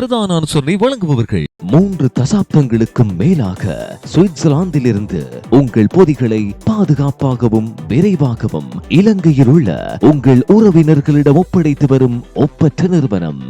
பிரதான அனுசரணை வழங்குபவர்கள். மூன்று தசாப்தங்களுக்கும் மேலாக சுவிட்சர்லாந்திலிருந்து உங்கள் பொதிகளை பாதுகாப்பாகவும் விரைவாகவும் இலங்கையில் உள்ள உங்கள் உறவினர்களிடம் ஒப்படைத்து வரும் ஒப்பற்ற நிறுவனம்.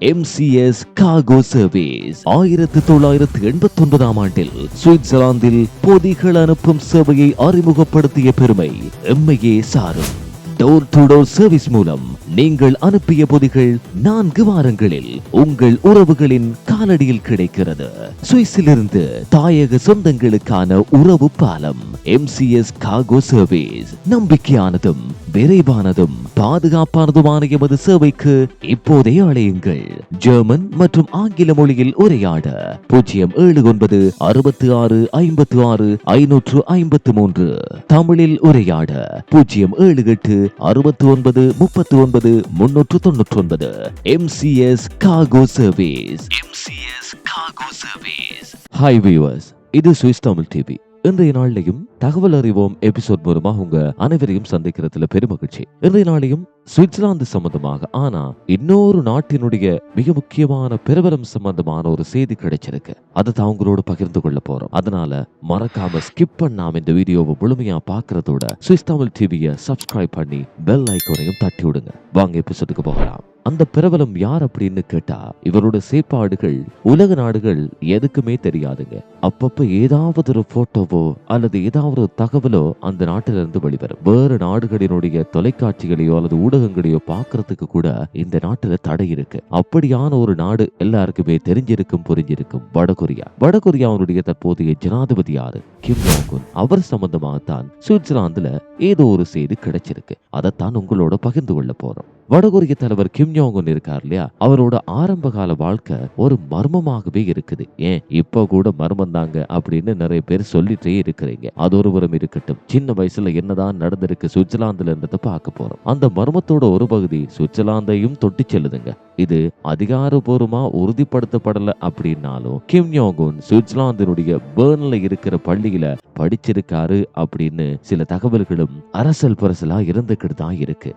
MCS கார்கோ சர்வீஸ் ஆயிரத்தி தொள்ளாயிரத்தி எண்பத்தி ஒன்பதாம் ஆண்டில் சுவிட்சர்லாந்தில் பொதிகள் அனுப்பும் சேவையை அறிமுகப்படுத்திய பெருமை எம்மையே சாரும். டோர் டு டோர் சர்வீஸ் மூலம் நீங்கள் அனுப்பிய பொதிகள் நான்கு வாரங்களில் உங்கள் உறவுகளின் காலடியில் கிடைக்கிறது. சுவிஸிலிருந்து தாயக சொந்தங்களுக்கான உறவு பாலம் MCS கார்கோ சர்வீஸ் நம்பிக்கையானதும் விரைவானதும் பாதுகாப்பானதுமான எமது சேவைக்கு இப்போதே அழையுங்கள். ஜெர்மன் மற்றும் ஆங்கில மொழியில் உரையாட பூஜ்ஜியம் ஏழு ஒன்பது அறுபத்தி ஆறு ஐம்பத்தி ஆறு ஐநூற்று ஐம்பத்து மூன்று. தமிழில் உரையாட பூஜ்ஜியம் ஏழு எட்டு அறுபத்தி ஒன்பது முப்பத்தி ஒன்பது முன்னூற்று தொன்னூற்றி ஒன்பது. MCS cargo service MCS cargo service hi viewers இது சுவிஸ் தமிழ் டிவி. இன்றைய நாளிலையும் தகவல் அறிவோம் எபிசோட் மூலமா உங்க அனைவரையும் சந்திக்கிறதுல பெருமகிழ்ச்சி இன்றைய நாளையும் சுவிட்சர்லாந்து சம்பந்தமாக ஆனா இன்னொரு நாட்டினுடைய மிக முக்கியமான பிரபலம் சம்பந்தமான ஒரு செய்தி கிடைச்சிருக்கு. அதை தான் உங்களோட பகிர்ந்து கொள்ள போறோம். அதனால மறக்காம ஸ்கிப் பண்ணாம இந்த வீடியோவை முழுமையா பாக்குறதோட சுவிஸ் தமிழ் டிவியை சப்ஸ்கிரைப் பண்ணி பெல் ஐக்கோனையும் தட்டி விடுங்க வாங்க எபிசோடுக்கு போகலாம். அந்த பிரபலம் யார் அப்படின்னு கேட்டா இவரோட செயற்பாடுகள் உலக நாடுகள் எதுக்குமே தெரியாதுங்க. அப்பப்ப ஏதாவது ஒரு போட்டோவோ அல்லது ஏதாவது ஒரு தகவலோ அந்த நாட்டில இருந்து வெளிவரும். வேறு நாடுகளினுடைய தொலைக்காட்சிகளையோ அல்லது ஊடகங்களையோ பாக்குறதுக்கு கூட இந்த நாட்டுல தடை இருக்கு. அப்படியான ஒரு நாடு எல்லாருக்குமே தெரிஞ்சிருக்கும் புரிஞ்சிருக்கும். வடகொரியா. வடகொரியாவுடைய தற்போதைய ஜனாதிபதி யாரு? கிம் ஜாங்குன் அவர் சம்பந்தமாகத்தான் சுவிட்சர்லாந்துல ஏதோ ஒரு செய்தி கிடைச்சிருக்கு. அதைத்தான் உங்களோட பகிர்ந்து கொள்ள போறோம். வடகொரிய தலைவர் கிம் ஜாங் இருக்கார் இல்லையா? அவரோட ஆரம்ப கால வாழ்க்கை ஒரு மர்மமாகவே இருக்குது. ஏன்? இப்ப கூட மர்மம் தாங்க அப்படின்னு நிறைய பேர் சொல்லிட்டே இருக்கிறீங்க. அது ஒரு புறம் இருக்கட்டும். சின்ன வயசுல என்னதான் நடந்திருக்கு சுவிட்சர்லாந்துல இருந்ததை பார்க்க போறோம். அந்த மர்மத்தோட ஒரு பகுதி சுவிட்சர்லாந்தையும் தொட்டி செல்லுதுங்க. இது அதிகாரபூர்வமா உறுதிப்படுத்தப்படல அப்படின்னாலும் கிம் ஜாங் சுவிட்சர்லாந்தினுடைய பேர்ன்ல இருக்கிற பள்ளியில படிச்சிருக்காரு அப்படின்னு சில தகவல்களும் அரசல் பரசலா இருந்துகிட்டு தான் இருக்கு.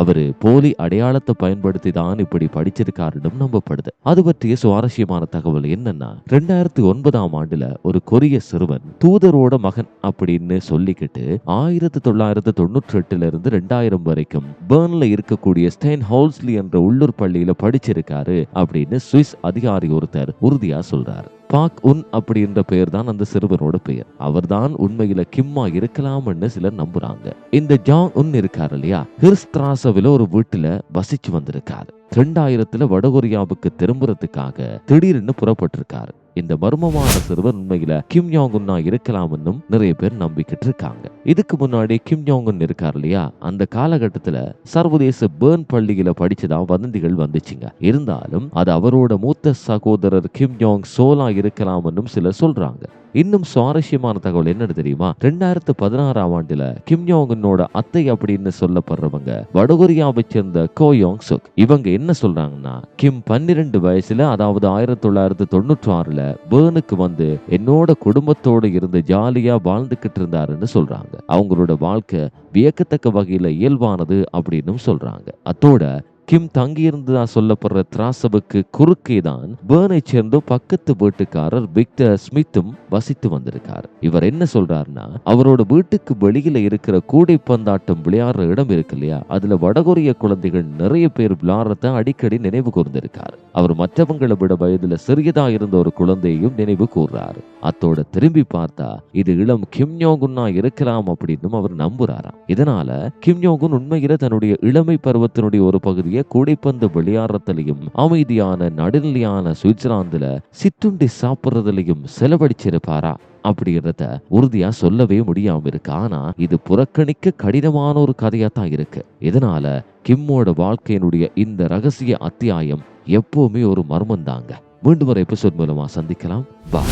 அவரு போலி அடையாளத்தை பயன்படுத்தி தான் இப்படி படிச்சிருக்காருன்னு நம்பப்படுது. அது பற்றிய சுவாரஸ்யமான தகவல் என்னன்னா ரெண்டாயிரத்தி ஒன்பதாம் ஆண்டுல ஒரு கொரிய சிறுவன் தூதரோட மகன் அப்படின்னு சொல்லிக்கிட்டு ஆயிரத்தி தொள்ளாயிரத்தி தொண்ணூற்றி எட்டுல இருந்து ரெண்டாயிரம் வரைக்கும் பேர்ன்ல இருக்கக்கூடிய ஸ்டெயின் ஹவுஸ்லி என்ற உள்ளூர் பள்ளியில படிச்சிருக்காரு அப்படின்னு சுவிஸ் அதிகாரி ஒருத்தர் உறுதியா சொல்றாரு. பாக் உன் அப்படின்ற பெயர் தான் அந்த சிறுவனோட பெயர். அவர்தான் உண்மையில கிம்மா இருக்கலாம்னு சிலர் நம்புறாங்க. இந்த ஜாங் உன் இருக்காரு இல்லையா? ஹிர்ஸ்திராசவில ஒரு வீட்டுல வசிச்சு வந்திருக்காரு. ரெண்டாயிரத்துல வடகொரியாவுக்கு திரும்புறதுக்காக திடீர்னு புறப்பட்டிருக்காரு. இந்த மர்மமான சிறுவர் உண்மையில கிம் யாங்குன்னா இருக்கலாம்னும் நிறைய பேர் நம்பிக்கிட்டு இருக்காங்க இதுக்கு முன்னாடி கிம் யாங்குன் இருக்கார் இல்லையா? அந்த காலகட்டத்துல சர்வதேச பேர்ன் பள்ளியில படிச்சுதான் வதந்திகள் வந்துச்சுங்க. இருந்தாலும் அது அவரோட மூத்த சகோதரர் கிம் யாங் சோலா இருக்கலாம்னும் சிலர் சொல்றாங்க. இன்னும் சுவாரஸ்யமான தகவல் என்னன்னு தெரியுமா? ரெண்டாயிரத்து பதினாறாம் ஆண்டுல கிம் யோங்கனோட அத்தை அப்படின்னு சொல்லப்படுறவங்க வடகொரியாவை சேர்ந்த கோயோங் சுக் இவங்க என்ன சொல்றாங்கன்னா கிம் பன்னிரெண்டு வயசுல அதாவது ஆயிரத்தி தொள்ளாயிரத்தி தொண்ணூற்றி ஆறுல பேர்னுக்கு வந்து என்னோட குடும்பத்தோடு இருந்து ஜாலியா வாழ்ந்துகிட்டு இருந்தாருன்னு சொல்றாங்க. அவங்களோட வாழ்க்கை வியக்கத்தக்க வகையில இயல்பானது அப்படின்னு சொல்றாங்க. அத்தோட கிம் தங்கியிருந்ததா சொல்லப்படுற திராசபுக்கு குறுக்கே தான் பேர்னை சேர்ந்த பக்கத்து வீட்டுக்காரர் விக்டர் ஸ்மித்தும் வசித்து வந்திருக்கார். இவர் என்ன சொல்றாருன்னா அவரோட வீட்டுக்கு வெளியில இருக்கிற கூடைப்பந்தாட்டம் விளையாடுற இடம் இருக்கு இல்லையா? அதுல வடகொரிய குழந்தைகள் நிறைய பேர் விளையாடுறத அடிக்கடி நினைவு கூர்ந்திருக்கார். அவர் மற்றவங்களை விட வயதுல சிறியதா இருந்த ஒரு குழந்தையையும் நினைவு கூர்றாரு. அத்தோட திரும்பி பார்த்தா இது இளம் கிம் யோகுன்னா இருக்கலாம் அப்படின்னு அவர் நம்புறாராம். இதனால கிம்யோங்குன் உண்மையில தன்னுடைய இளமை பருவத்தினுடைய ஒரு பகுதியை கூடைப்பந்து விளையாடுறதுலயும் அமைதியான நடுநிலையான சுவிட்சர்லாந்துல சிற்றுண்டி சாப்பிடுறதுலயும் செலவழிச்சிருப்பாரா அப்படிங்கிறத உறுதியா சொல்லவே முடியாம இருக்கு. ஆனா இது புறக்கணிக்க கடினமான ஒரு கதையா தான் இருக்கு. இதனால கிம்மோட வாழ்க்கையினுடைய இந்த ரகசிய அத்தியாயம் எப்பவுமே ஒரு மர்மம் தாங்க மீண்டும் ஒரு எபிசோட் மூலமா சந்திக்கலாம். பா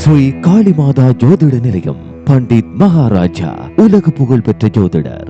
ஸ்ரீ காளிமாதா ஜோதிட நிலையம் பண்டித் மகாராஜா உலக புகழ்பெற்ற ஜோதிடர்.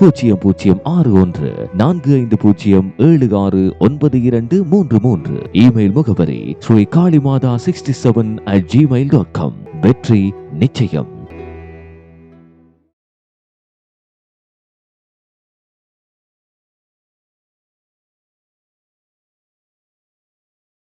பூஜ்ஜியம் பூஜ்ஜியம் ஆறு ஒன்று நான்கு ஐந்து பூஜ்ஜியம் ஏழு ஆறு ஒன்பது இரண்டு மூன்று மூன்று. இமெயில் முகவரி Shri Kalimata sixty seven at Gmail dot com வெற்றி நிச்சயம்.